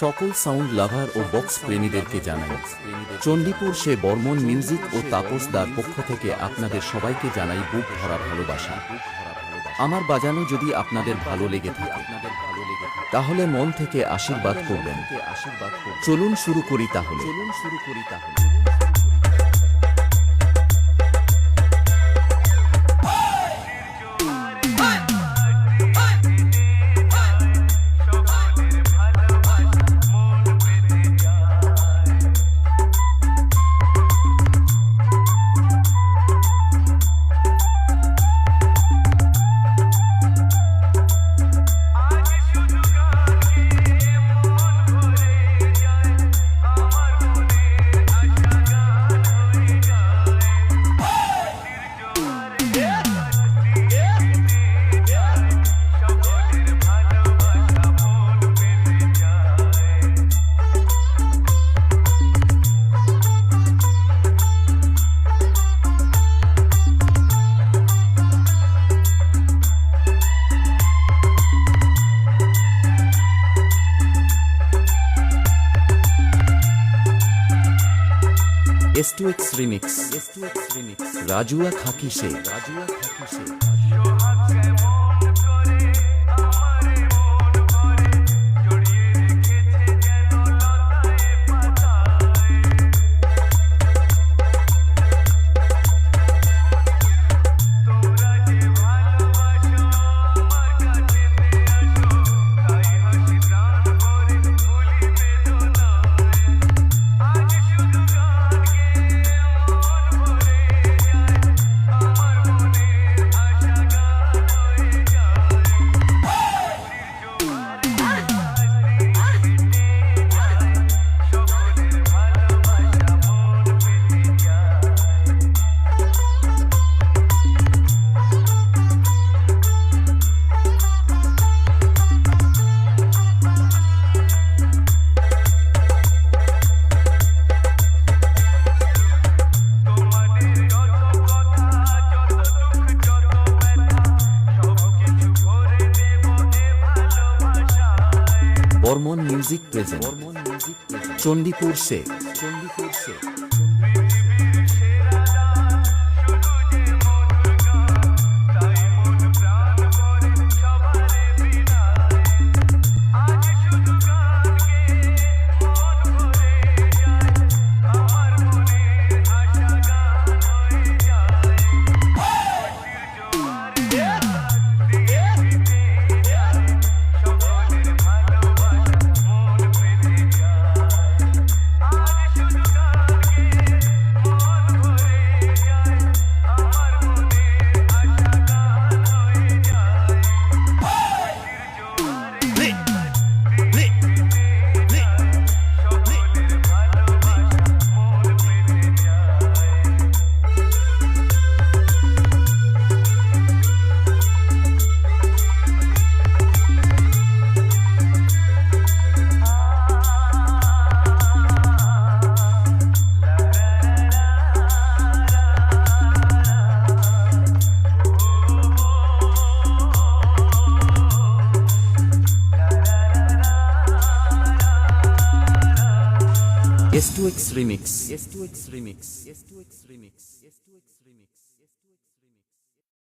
সকল sound lover ও box প্রেমীদেরকে জানাই। চণ্ডীপুর সে বর্মন মিউজিক ও তাপস দার পক্ষ থেকে আপনাদের সবাইকে জানাই বুক ভরা ভালোবাসা। আমার বাজানো যদি আপনাদের ভালো লেগে থাকে, তাহলে মন থেকে আশীর্বাদ করবেন। চলুন শুরু করি তাহলে। চলুন শুরু করি তাহলে S two X remix S two X remix Rajua খাকি সে। Rajua Barman music present. Barman music Chandipur Sheikh Chandipur Sheikh. S2X Remix. S2X Remix. S2X Remix. S2X